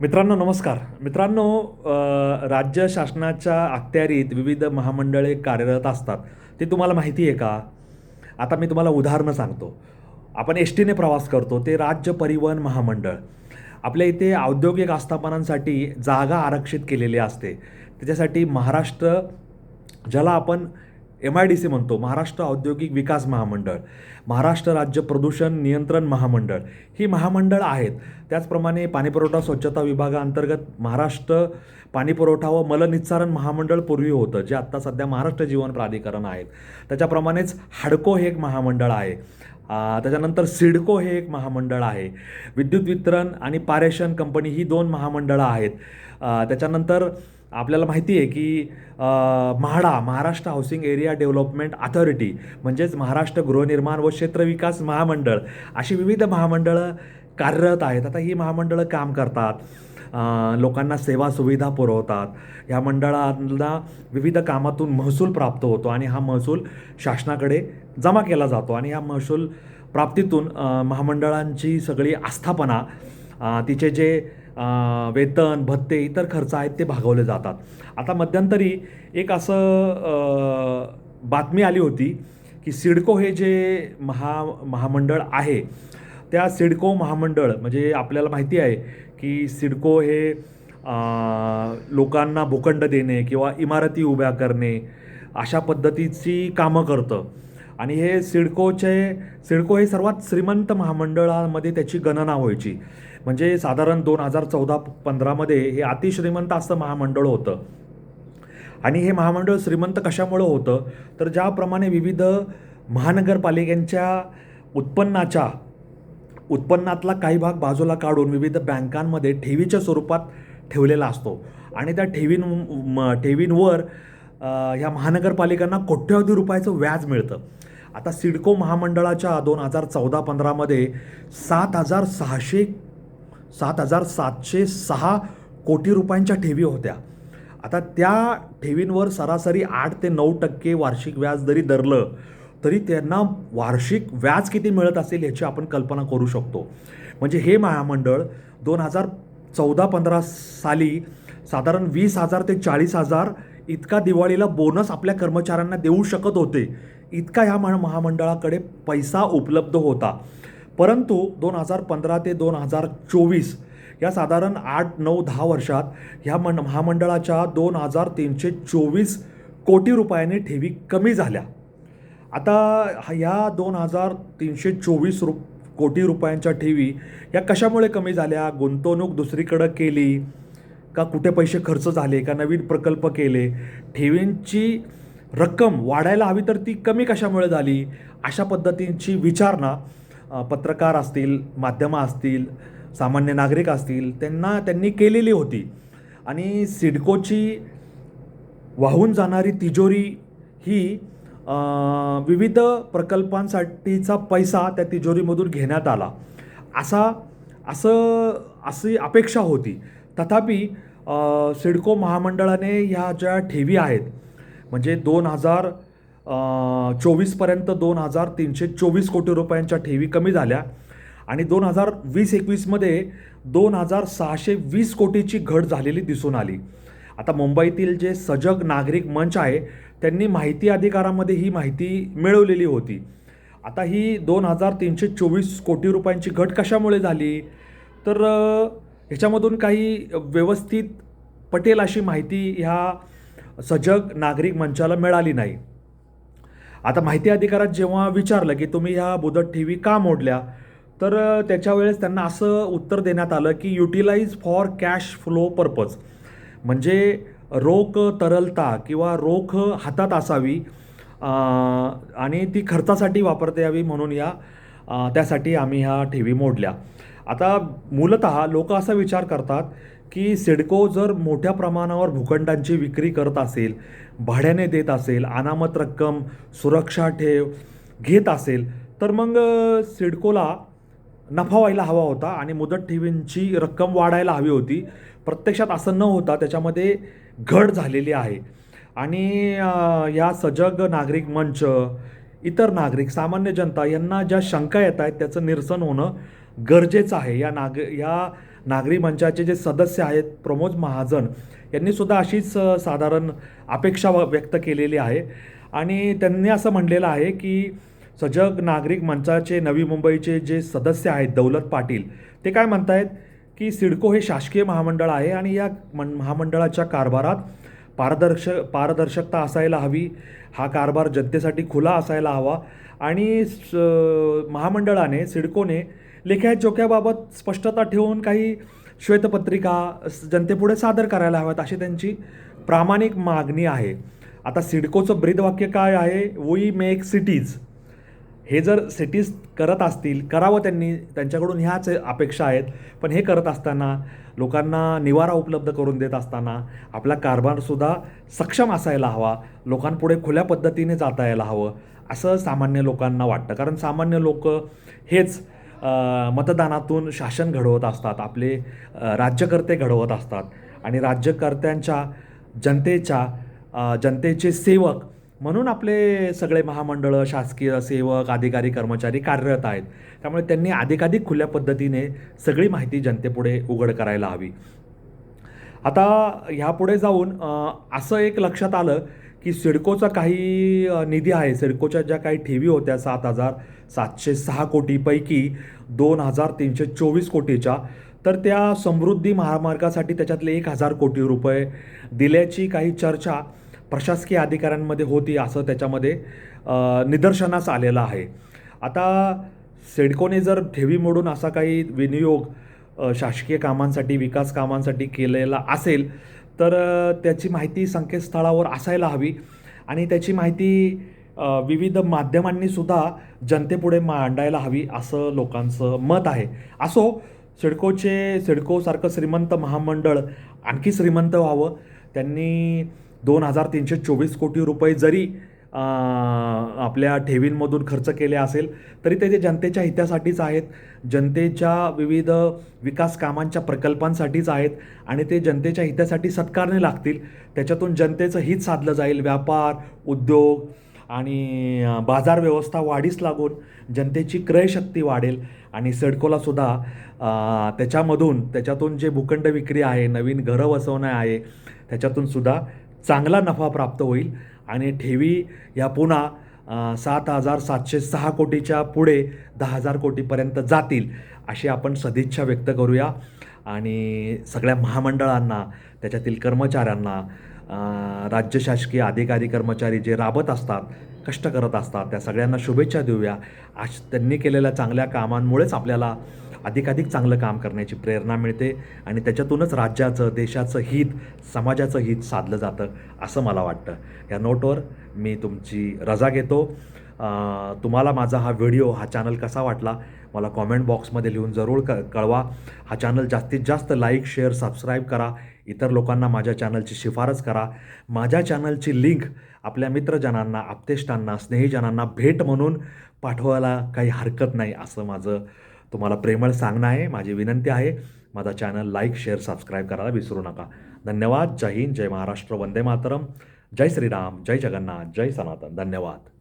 मित्रांनो नमस्कार. मित्रांनो राज्य शासनाच्या अखत्यारीत विविध महामंडळे कार्यरत असतात. ते तुम्हाला माहिती आहे का? आता मी तुम्हाला उदाहरणं सांगतो. आपण एस टीने प्रवास करतो ते राज्य परिवहन महामंडळ. आपल्या इथे औद्योगिक आस्थापनांसाठी जागा आरक्षित केलेली असते. त्याच्यासाठी महाराष्ट्र ज्याला आपण एम आय डी सी म्हणतो महाराष्ट्र औद्योगिक विकास महामंडळ महाराष्ट्र राज्य प्रदूषण नियंत्रण महामंडळ. ही महामंडळ आहेत. त्याचप्रमाणे पाणीपुरवठा स्वच्छता विभागाअंतर्गत महाराष्ट्र पाणीपुरवठा व मलनिस्सारण महामंडळ पूर्वी होतं जे आत्ता सध्या महाराष्ट्र जीवन प्राधिकरण आहेत. त्याच्याप्रमाणेच हाडको हे एक महामंडळ आहे. त्याच्यानंतर सिडको हे एक महामंडळ आहे. विद्युत वितरण आणि पारेषण कंपनी ही दोन महामंडळं आहेत. त्याच्यानंतर आपल्याला माहिती आहे की MHADA Maharashtra housing area development authority म्हणजेच महाराष्ट्र गृहनिर्माण व क्षेत्रविकास महामंडळ अशी विविध महामंडळं कार्यरत आहेत. आता ही महामंडळं काम करतात. लोकांना सेवा सुविधा पुरवतात. या मंडळांना विविध कामातून महसूल प्राप्त होतो आणि हा महसूल शासनाकडे जमा केला जातो आणि या महसूल प्राप्तीतून महामंडळांची सगळी आस्थापना तिचे जे वेतन भत्ते इतर खर्च आहेत ते भागवले जातात. आता मध्यंतरी एक असं बातमी आली होती की सिडको हे जे महा महामंडळ आहे त्या सिडको महामंडळ म्हणजे आपल्याला माहिती आहे की सिडको हे लोकांना भूखंड देणे किंवा इमारती उभ्या करणे अशा पद्धतीची कामं करतं. आणि हे सिडकोचे सिडको हे सर्वात श्रीमंत महामंडळामध्ये त्याची गणना व्हायची. म्हणजे साधारण दोन हजार चौदा पंधरामध्ये हे अतिश्रीमंत असं महामंडळ होतं. आणि हे महामंडळ श्रीमंत कशामुळं होतं? तर ज्याप्रमाणे विविध महानगरपालिकांच्या उत्पन्नाच्या उत्पन्नातला काही भाग बाजूला काढून विविध बँकांमध्ये ठेवीच्या स्वरूपात ठेवलेला असतो. आणि त्या ठेवीं म- ठेवींवर ह्या महानगरपालिकांना कोट्यवधी रुपयाचं व्याज मिळतं. आता सिडको महामंडळाच्या दोन हजार चौदा पंधरामध्ये सात हजार सहाशे सात हजार सातशे सहा कोटी रुपयांच्या ठेवी होत्या. आता त्या ठेवींवर सरासरी आठ ते नऊ टक्के वार्षिक व्याज जरी धरलं तरी त्यांना वार्षिक व्याज किती मिळत असेल याची आपण कल्पना करू शकतो. म्हणजे हे महामंडळ दोन हजार चौदा पंधरा साली साधारण वीस हजार ते चाळीस हजार इतका दिवाळीला बोनस आपल्या कर्मचाऱ्यांना देऊ शकत होते. इतका ह्या महा महामंडळाकडे पैसा उपलब्ध होता. परंतु दोन हजार पंधरा ते दोन हजार चोवीस या साधारण आठ नऊ दहा वर्षात ह्या मंड महामंडळाच्या दोन हजार तीनशे चोवीस कोटी रुपयांनी ठेवी कमी झाल्या. आता ह्या दोन हजार तीनशे चोवीस रु कोटी रुपयांच्या ठेवी या कशामुळे कमी झाल्या? गुंतवणूक दुसरीकडं केली का कुठे पैसे खर्च झाले का नवीन प्रकल्प केले? ठेवींची रक्कम वाढायला हवी तर ती कमी कशामुळे झाली? अशा पद्धतींची विचारणा पत्रकार असतील माध्यमं असतील सामान्य नागरिक असतील त्यांना त्यांनी केलेली होती. आणि सिडकोची वाहून जाणारी तिजोरी ही विविध प्रकल्पांसाठीचा पैसा त्या तिजोरीमधून घेण्यात आला. असा असं अशी अपेक्षा होती. तथापि सिडको महामंडळाने ह्या ज्या ठेवी आहेत म्हणजे दोन हजार चोवीसपर्यंत दोन हजार तीनशे चोवीस कोटी रुपयांच्या ठेवी कमी झाल्या. आणि दोन हजार वीस एकवीसमध्ये दोन हजार सहाशे वीस कोटीची घट झालेली दिसून आली. आता मुंबईतील जे सजग नागरिक मंच आहे त्यांनी माहिती अधिकारामध्ये ही माहिती मिळवलेली होती. आता ही दोन हजार तीनशे चोवीस कोटी रुपयांची घट कशामुळे झाली? तर ह्याच्यामधून काही व्यवस्थित पटेल अशी माहिती ह्या सजग नागरिक मंचाला मिळाली नाही. आता माहिती अधिकारात जेव्हा विचारलं की तुम्ही ह्या मुदत ठेवी का मोडल्या? तर त्याच्या वेळेस त्यांना असं उत्तर देण्यात आलं की utilise for cash flow purpose म्हणजे रोख तरलता किंवा रोख हातात असावी आणि ती खर्चासाठी वापरता यावी म्हणून या त्यासाठी आम्ही ह्या ठेवी मोडल्या. आता मूलत लोक असा विचार करतात की सिडको जर मोठ्या प्रमाणावर भूखंडांची विक्री करत असेल भाड्याने देत असेल अनामत रक्कम सुरक्षा ठेव घेत असेल तर मग सिडकोला नफा व्हायला हवा होता आणि मुदत ठेवींची रक्कम वाढायला हवी होती. प्रत्यक्षात असं न होता त्याच्यामध्ये घट झालेली आहे. आणि या सजग नागरिक मंच इतर नागरिक सामान्य जनता यांना ज्या शंका येत आहेत त्याचं निरसन होणं गरजेचं आहे. या नाग या नागरी मंचाचे जे सदस्य आहेत प्रमोद महाजन यांनीसुद्धा अशीच साधारण अपेक्षा व- व्यक्त केलेली आहे. आणि त्यांनी असं म्हणलेलं आहे की सजग नागरिक मंचाचे नवी मुंबईचे जे सदस्य आहेत दौलत पाटील ते काय म्हणतायत? की सिडको हे शासकीय महामंडळ आहे आणि या मन महामंडळाच्या कारभारात पारदर्श पारदर्शकता असायला हवी. हा कारभार जनतेसाठी खुला असायला हवा. आणि स महामंडळाने सिडकोने लेख्याजोख्याबाबत स्पष्टता ठेवून काही श्वेतपत्रिका जनतेपुढे सादर करायला हव्यात अशी त्यांची प्रामाणिक मागणी आहे. आता सिडकोचं ब्रीदवाक्य काय आहे? वी मेक सिटीज हे जर सिटीज करत असतील करावं त्यांनी त्यांच्याकडून ह्याच अपेक्षा आहेत. पण हे करत असताना लोकांना निवारा उपलब्ध करून देत असताना आपला कारभारसुद्धा सक्षम असायला हवा. लोकांपुढे खुल्या पद्धतीने जाता यायला हवं. असं सामान्य लोकांना वाटतं. कारण सामान्य लोक हेच मतदानातून शासन घडवत असतात आपले राज्यकर्ते घडवत असतात. आणि राज्यकर्त्यांच्या जनतेच्या जनतेचे सेवक म्हणून आपले सगळे महामंडळं शासकीय सेवक अधिकारी कर्मचारी कार्यरत आहेत. त्यामुळे त्यांनी अधिकाधिक खुल्या पद्धतीने सगळी माहिती जनतेपुढे उघड करायला हवी. आता ह्यापुढे जाऊन असं एक लक्षात आलं की सिडकोचा काही निधी आहे. सिडकोच्या ज्या काही ठेवी होत्या सात हजार सातशे सहा कोटीपैकी दोन हजार तीनशे चोवीस कोटीच्या. तर त्या समृद्धी महामार्गासाठी त्याच्यातले एक हजार कोटी रुपये दिल्याची काही चर्चा प्रशासकीय अधिकाऱ्यांमध्ये होती असं त्याच्यामध्ये निदर्शनास आलेलं आहे. आता सिडकोने जर ठेवी मोडून असा काही विनियोग शासकीय कामांसाठी विकास कामांसाठी केलेला असेल तर त्याची माहिती संकेतस्थळावर असायला हवी आणि त्याची माहिती विविध माध्यमांनी सुद्धा जनतेपुढे मांडायला हवी असं लोकांचं मत आहे. असो सिडकोचे सिडकोसारखं श्रीमंत महामंडळ आणखी श्रीमंत व्हावं. त्यांनी दोन हजार तीनशे चोवीस कोटी रुपये जरी आपल्या ठेवींमधून खर्च केले असेल तरी ते ते जनतेच्या हितासाठीच आहेत जनतेच्या विविध विकास कामांच्या प्रकल्पांसाठीच आहेत आणि ते जनतेच्या हितासाठी सत्कारणे लागतील त्याच्यातून जनतेचं हित साधलं जाईल. व्यापार उद्योग आणि बाजार व्यवस्था वाढीस लागून जनतेची क्रयशक्ती वाढेल आणि सडकोलासुद्धा त्याच्यामधून त्याच्यातून जे भूखंड विक्री आहे नवीन घरं वसवणं आहे त्याच्यातून सुद्धा चांगला नफा प्राप्त होईल. आणि ठेवी या पुन्हा सात हजार सातशे सहा कोटीच्या पुढे दहा हजार कोटीपर्यंत जातील अशी आपण सदिच्छा व्यक्त करूया. आणि सगळ्या महामंडळांना त्याच्यातील कर्मचाऱ्यांना राज्य शासकीय अधिकारी कर्मचारी जे राबत असतात कष्ट करत असतात त्या सगळ्यांना शुभेच्छा देऊया. आज त्यांनी केलेल्या चांगल्या कामांमुळेच आपल्याला अधिकाधिक चांगलं काम करण्याची प्रेरणा मिळते आणि त्याच्यातूनच राज्याचं देशाचं हित समाजाचं हित साधलं जातं असं मला वाटतं. या नोटवर मी तुमची रजा घेतो. तुम्हाला माझा हा व्हिडिओ हा चॅनल कसा वाटला मला कॉमेंट बॉक्समध्ये लिहून जरूर क कळवा. हा चॅनल जास्तीत जास्त लाईक शेअर सबस्क्राईब करा. इतर लोकांना माझ्या चॅनलची शिफारस करा. माझ्या चॅनलची लिंक आपल्या मित्रजनांना आप्तेष्टांना स्नेहीजनांना भेट म्हणून पाठवायला काही हरकत नाही असं माझं तुम्हाला प्रेमळ सांगणं आहे. माझी विनंती आहे माझा चॅनल लाईक शेअर सबस्क्राईब करायला विसरू नका. धन्यवाद. जय हिंद जय महाराष्ट्र. वंदे मातरम. जय श्रीराम. जय जगन्नाथ. जय सनातन. धन्यवाद.